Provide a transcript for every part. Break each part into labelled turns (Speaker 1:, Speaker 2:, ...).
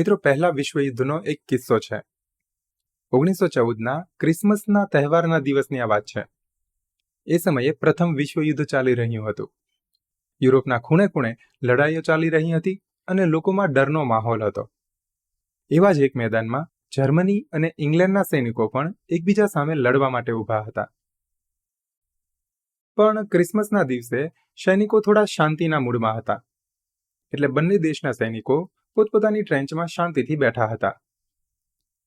Speaker 1: મિત્રો, પહેલા વિશ્વયુદ્ધનો એક કિસ્સો છે. ઓગણીસો ચૌદના ક્રિસમસના તહેવારના દિવસની આ વાત છે. એ સમયે પ્રથમ વિશ્વયુદ્ધ ચાલી રહ્યું હતું. યુરોપના ખૂણે ખૂણે લડાઈઓ ચાલી રહી હતી અને લોકોમાં ડરનો માહોલ હતો. એવા જ એક મેદાનમાં જર્મની અને ઇંગ્લેન્ડના સૈનિકો પણ એકબીજા સામે લડવા માટે ઊભા હતા. પણ ક્રિસમસના દિવસે સૈનિકો થોડા શાંતિના મૂડમાં હતા. એટલે બંને દેશના સૈનિકો પોતપોતાની ટ્રેન્ચમાં શાંતિથી બેઠા હતા.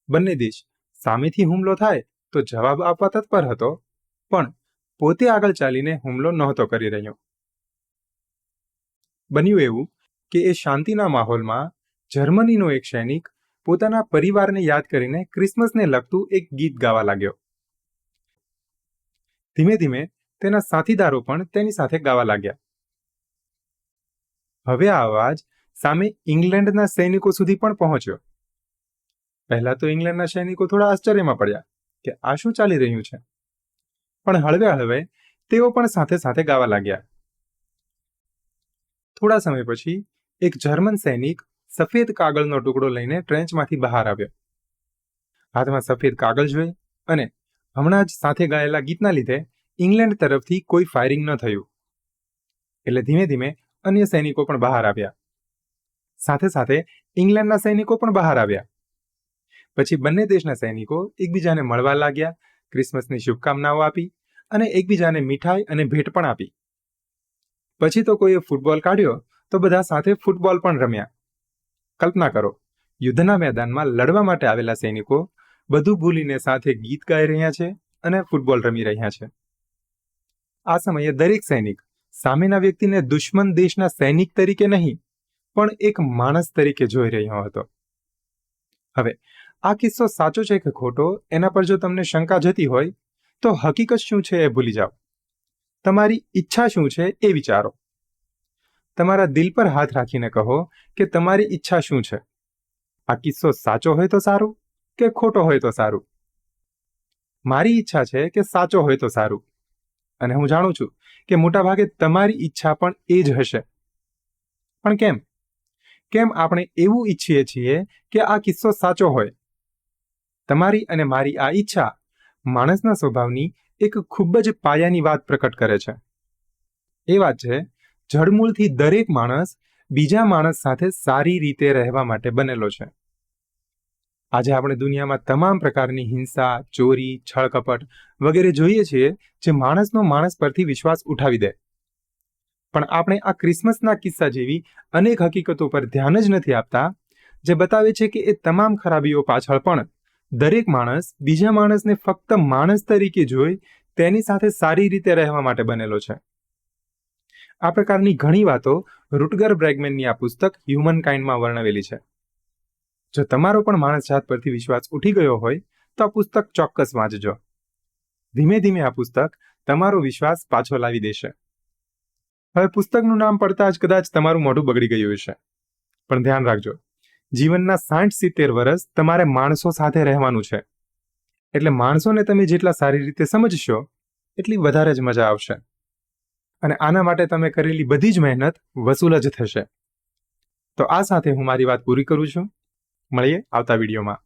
Speaker 1: બંને દેશ, સામેથી હુમલો થાય તો જવાબ આપવા તત્પર હતો, પણ પોતે આગળ ચાલીને હુમલો નહોતો કરી રહ્યો. બન્યું એવું કે એ શાંતિના માહોલમાં જર્મનીનો એક સૈનિક પોતાના પરિવારને યાદ કરીને ક્રિસમસને લગતું એક ગીત ગાવા લાગ્યો. ધીમે ધીમે તેના સાથીદારો પણ તેની સાથે ગાવા લાગ્યા. હવે આ અવાજ સામે ઇંગ્લેન્ડના સૈનિકો સુધી પણ પહોંચ્યો. પહેલા તો ઇંગ્લેન્ડના સૈનિકો થોડા આશ્ચર્યમાં પડ્યા કે આ શું ચાલી રહ્યું છે? પણ હળવે હળવે તેઓ પણ સાથે સાથે ગાવા લાગ્યા. થોડા સમય પછી એક જર્મન સૈનિક સફેદ કાગળનો ટુકડો લઈને ટ્રેન્ચમાંથી બહાર આવ્યો. હાથમાં સફેદ કાગળ જોઈ અને હમણાં જ સાથે ગાયેલા ગીતના લીધે ઇંગ્લેન્ડ તરફથી કોઈ ફાયરિંગ ન થયું. એટલે ધીમે ધીમે અન્ય સૈનિકો પણ બહાર આવ્યા. સાથે સાથે ઇંગ્લેન્ડના સૈનિકો પણ બહાર આવ્યા. પછી બંને દેશના સૈનિકો એકબીજાને મળવા લાગ્યા, ક્રિસમસની શુભકામનાઓ આપી અને એકબીજાને મીઠાઈ અને ભેટ પણ આપી. પછી તો કોઈએ ફૂટબોલ કાઢ્યો તો બધા સાથે ફૂટબોલ પણ રમ્યા. કલ્પના કરો, યુદ્ધના મેદાનમાં લડવા માટે આવેલા સૈનિકો બધું ભૂલીને સાથે ગીત ગાઈ રહ્યા છે અને ફૂટબોલ રમી રહ્યા છે. આ સમયે દરેક સૈનિક સામેના વ્યક્તિને દુશ્મન દેશના સૈનિક તરીકે નહીં પણ એક માણસ તરીકે જોઈ રહ્યો હતો. હવે, આ કિસ્સો સાચો છે કે ખોટો? એના પર જો તમને શંકા જતી હોય, તો હકીકત શું છે એ ભૂલી જાઓ. તમારી ઈચ્છા શું છે એ વિચારો. તમારા દિલ પર હાથ રાખીને કહો કે તમારી ઈચ્છા શું છે. આ કિસ્સો સાચો હોય તો સારું કે ખોટો હોય તો સારું? મારી ઈચ્છા છે કે સાચો હોય તો સારું. અને હું જાણું છું કે મોટાભાગે તમારી ઈચ્છા પણ એ જ હશે. પણ કેમ? કેમ આપણે એવું ઈચ્છીએ છીએ કે આ કિસ્સો સાચો હોય? તમારી અને મારી આ ઈચ્છા માણસના સ્વભાવની એક ખૂબ જ પાયાની વાત પ્રકટ કરે છે. એ વાત છે જળમૂળથી દરેક માણસ બીજા માણસ સાથે સારી રીતે રહેવા માટે બનેલો છે. આજે આપણે દુનિયામાં તમામ પ્રકારની હિંસા, ચોરી છળકપટ વગેરે જોઈએ છીએ જે માણસનો માણસ પરથી વિશ્વાસ ઉઠાવી દે. પણ આપણે આ ક્રિસમસના કિસ્સા જેવી અનેક હકીકતો પર ધ્યાન જ નથી આપતા, જે બતાવે છે કે એ તમામ ખરાબીઓ પાછળ પણ દરેક માણસ બીજા માણસને ફક્ત માણસ તરીકે જોઈ તેની સાથે સારી રીતે રહેવા માટે બનેલો છે. આ પ્રકારની ઘણી વાતો રૂટગર બ્રેગમેનની આ પુસ્તક હ્યુમન કાઇન્ડમાં વર્ણવેલી છે. જો તમારો પણ માણસ જાત પરથી વિશ્વાસ ઉઠી ગયો હોય, તો આ પુસ્તક ચોક્કસ વાંચજો. ધીમે ધીમે આ પુસ્તક તમારો વિશ્વાસ પાછો લાવી દેશે. હવે પુસ્તકનું નામ પડતા જ કદાચ તમારું મોઢું બગડી ગયું હશે. પણ ધ્યાન રાખજો, જીવનના સાઠ સિત્તેર વર્ષ તમારે માણસો સાથે રહેવાનું છે. એટલે માણસોને તમે જેટલા સારી રીતે સમજશો, એટલી વધારે જ મજા આવશે. અને આના માટે તમે કરેલી બધી જ મહેનત વસૂલ જ થશે. તો આ સાથે હું મારી વાત પૂરી કરું છું. મળીએ આવતા વિડીયોમાં.